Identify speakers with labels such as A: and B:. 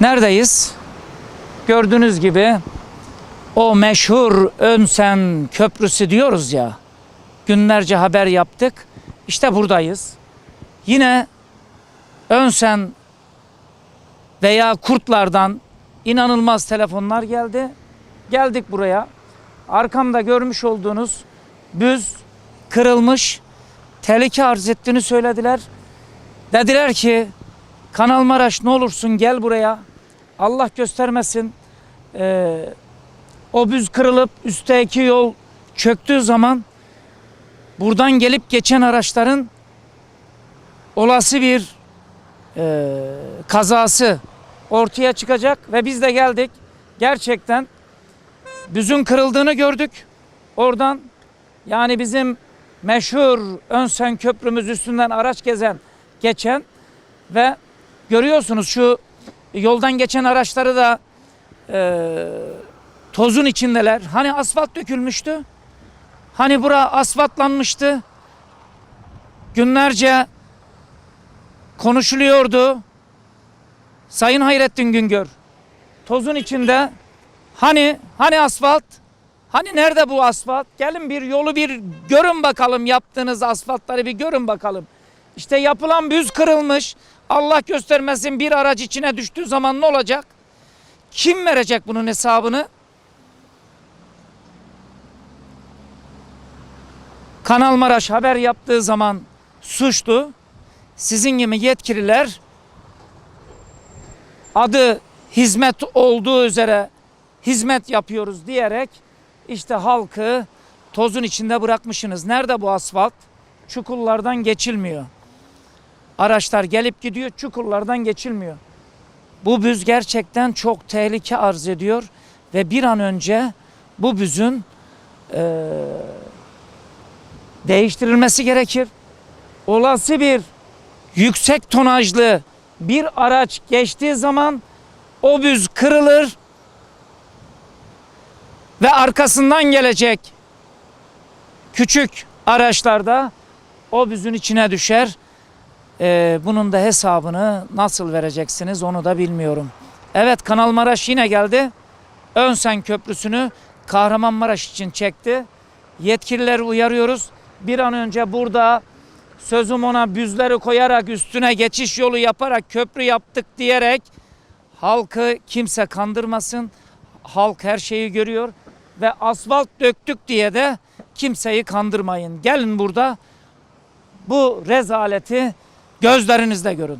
A: Neredeyiz? Gördüğünüz gibi o meşhur Önsen Köprüsü diyoruz ya. Günlerce haber yaptık. İşte buradayız. Yine Önsen veya kurtlardan inanılmaz telefonlar geldi. Geldik buraya. Arkamda görmüş olduğunuz büz kırılmış. Tehlike arz ettiğini söylediler. Dediler ki Kanal Maraş ne olursun gel buraya. Allah göstermesin. Ee, o büz kırılıp üstteki yol çöktüğü zaman buradan gelip geçen araçların olası bir e, kazası ortaya çıkacak ve biz de geldik. Gerçekten büzün kırıldığını gördük. Oradan yani bizim meşhur Önsen Köprümüz üstünden araç gezen, geçen ve görüyorsunuz şu yoldan geçen araçları da e, tozun içindeler. Hani asfalt dökülmüştü. Hani bura asfaltlanmıştı. Günlerce konuşuluyordu. Sayın Hayrettin Güngör tozun içinde hani hani asfalt hani nerede bu asfalt gelin bir yolu bir görün bakalım yaptığınız asfaltları bir görün bakalım İşte yapılan büz kırılmış Allah göstermesin bir araç içine düştüğü zaman ne olacak kim verecek bunun hesabını Kanal Maraş haber yaptığı zaman suçtu sizin gibi yetkililer adı hizmet olduğu üzere hizmet yapıyoruz diyerek işte halkı tozun içinde bırakmışsınız. Nerede bu asfalt? Çukurlardan geçilmiyor. Araçlar gelip gidiyor, çukurlardan geçilmiyor. Bu büz gerçekten çok tehlike arz ediyor ve bir an önce bu büzün eee, değiştirilmesi gerekir. Olası bir yüksek tonajlı bir araç geçtiği zaman o büz kırılır ve arkasından gelecek küçük araçlarda o büzün içine düşer. Ee, bunun da hesabını nasıl vereceksiniz onu da bilmiyorum. Evet Kanal Maraş yine geldi. Önsen Köprüsü'nü Kahramanmaraş için çekti. Yetkilileri uyarıyoruz. Bir an önce burada sözüm ona büzleri koyarak üstüne geçiş yolu yaparak köprü yaptık diyerek halkı kimse kandırmasın. Halk her şeyi görüyor ve asfalt döktük diye de kimseyi kandırmayın. Gelin burada bu rezaleti gözlerinizle görün.